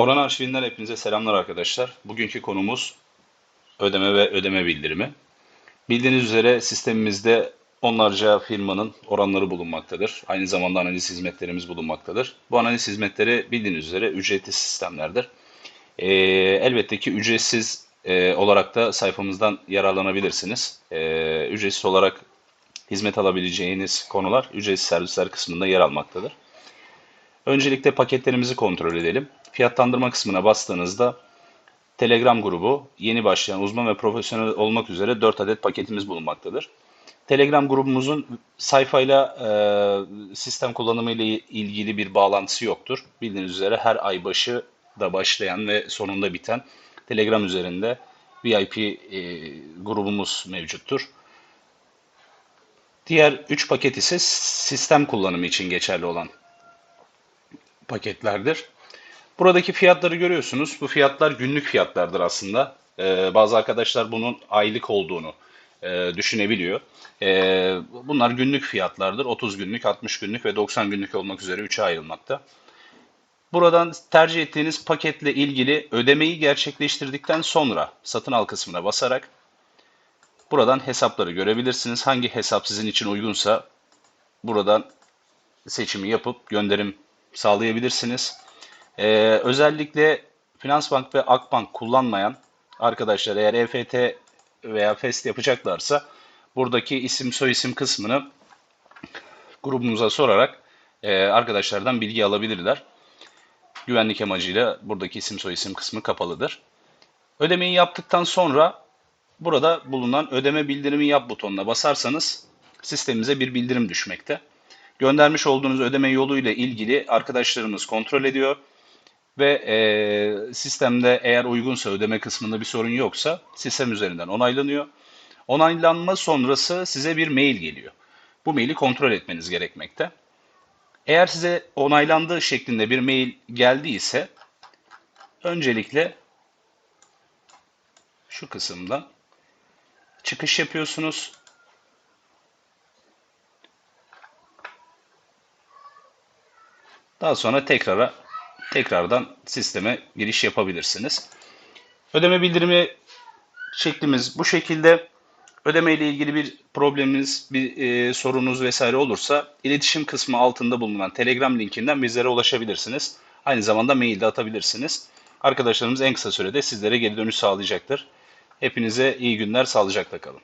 Oran arşivinden hepinize selamlar arkadaşlar. Bugünkü konumuz ödeme ve ödeme bildirimi. Bildiğiniz üzere sistemimizde onlarca firmanın oranları bulunmaktadır. Aynı zamanda analiz hizmetlerimiz bulunmaktadır. Bu analiz hizmetleri bildiğiniz üzere ücretli sistemlerdir. Ee, elbette ki ücretsiz e, olarak da sayfamızdan yararlanabilirsiniz. Ee, ücretsiz olarak hizmet alabileceğiniz konular ücretsiz servisler kısmında yer almaktadır. Öncelikle paketlerimizi kontrol edelim. Fiyatlandırma kısmına bastığınızda Telegram grubu yeni başlayan uzman ve profesyonel olmak üzere 4 adet paketimiz bulunmaktadır. Telegram grubumuzun sayfayla e, sistem kullanımı ile ilgili bir bağlantısı yoktur. Bildiğiniz üzere her ay başı da başlayan ve sonunda biten Telegram üzerinde VIP e, grubumuz mevcuttur. Diğer 3 paket ise sistem kullanımı için geçerli olan paketlerdir. Buradaki fiyatları görüyorsunuz. Bu fiyatlar günlük fiyatlardır aslında. Ee, bazı arkadaşlar bunun aylık olduğunu e, düşünebiliyor. Ee, bunlar günlük fiyatlardır. 30 günlük, 60 günlük ve 90 günlük olmak üzere 3'e ayrılmakta. Buradan tercih ettiğiniz paketle ilgili ödemeyi gerçekleştirdikten sonra satın al kısmına basarak buradan hesapları görebilirsiniz. Hangi hesap sizin için uygunsa buradan seçimi yapıp gönderim sağlayabilirsiniz. Ee, özellikle Finansbank ve Akbank kullanmayan arkadaşlar eğer EFT veya FEST yapacaklarsa buradaki isim soyisim kısmını grubumuza sorarak e, arkadaşlardan bilgi alabilirler. Güvenlik amacıyla buradaki isim soyisim kısmı kapalıdır. Ödemeyi yaptıktan sonra burada bulunan ödeme bildirimi yap butonuna basarsanız sistemimize bir bildirim düşmekte. Göndermiş olduğunuz ödeme yolu ile ilgili arkadaşlarımız kontrol ediyor ve e, sistemde eğer uygunsa ödeme kısmında bir sorun yoksa sistem üzerinden onaylanıyor. Onaylanma sonrası size bir mail geliyor. Bu maili kontrol etmeniz gerekmekte. Eğer size onaylandığı şeklinde bir mail geldiyse öncelikle şu kısımda çıkış yapıyorsunuz. Daha sonra tekrara tekrardan sisteme giriş yapabilirsiniz. Ödeme bildirimi şeklimiz bu şekilde. Ödeme ile ilgili bir probleminiz, bir e, sorunuz vesaire olursa iletişim kısmı altında bulunan Telegram linkinden bizlere ulaşabilirsiniz. Aynı zamanda mail de atabilirsiniz. Arkadaşlarımız en kısa sürede sizlere geri dönüş sağlayacaktır. Hepinize iyi günler, sağlıcakla kalın.